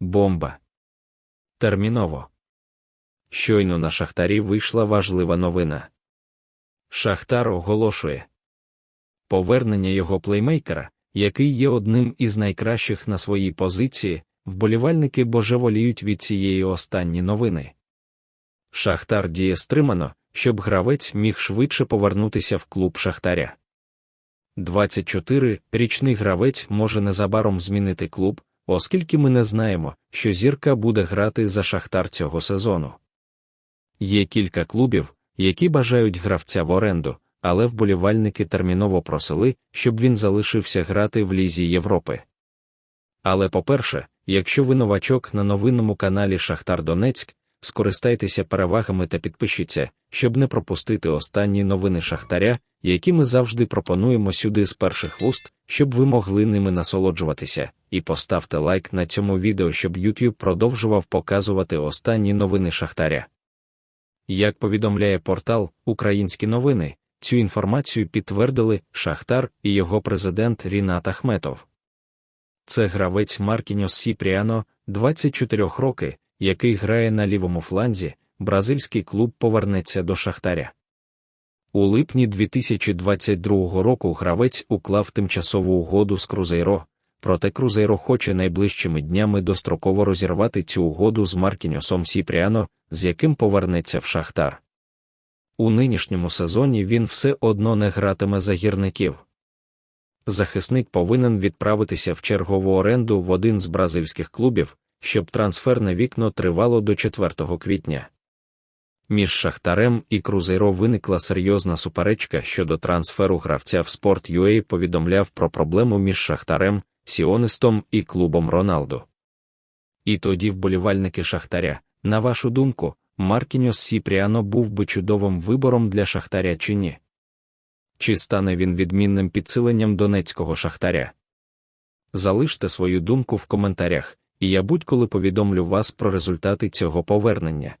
бомба. Терміново. Щойно на Шахтарі вийшла важлива новина. Шахтар оголошує повернення його плеймейкера, який є одним із найкращих на своїй позиції, вболівальники божеволіють від цієї останні новини. Шахтар діє стримано, щоб гравець міг швидше повернутися в клуб Шахтаря. 24-річний гравець може незабаром змінити клуб, оскільки ми не знаємо, що зірка буде грати за Шахтар цього сезону. Є кілька клубів, які бажають гравця в оренду, але вболівальники терміново просили, щоб він залишився грати в Лізі Європи. Але по-перше, якщо ви новачок на новинному каналі Шахтар Донецьк, скористайтеся перевагами та підпишіться, щоб не пропустити останні новини Шахтаря, які ми завжди пропонуємо сюди з перших вуст, щоб ви могли ними насолоджуватися, і поставте лайк на цьому відео, щоб YouTube продовжував показувати останні новини Шахтаря. Як повідомляє портал Українські новини, цю інформацію підтвердили Шахтар і його президент Рінат Ахметов. Це гравець Маркіньос Сіпріано, 24 роки, який грає на лівому фланзі, бразильський клуб повернеться до Шахтаря. У липні 2022 року гравець уклав тимчасову угоду з Крузейро, проте Крузейро хоче найближчими днями достроково розірвати цю угоду з Маркіньосом Сіпріано, з яким повернеться в Шахтар. У нинішньому сезоні він все одно не гратиме за гірників. Захисник повинен відправитися в чергову оренду в один з бразильських клубів, щоб трансферне вікно тривало до 4 квітня. Між Шахтарем і Крузейро виникла серйозна суперечка щодо трансферу гравця в Sport.ua повідомляв про проблему між Шахтарем, Сіонистом і клубом Роналду. І тоді вболівальники Шахтаря, на вашу думку, Маркіньос Сіпріано був би чудовим вибором для Шахтаря чи ні? Чи стане він відмінним підсиленням донецького Шахтаря? Залиште свою думку в коментарях, і я будь-коли повідомлю вас про результати цього повернення.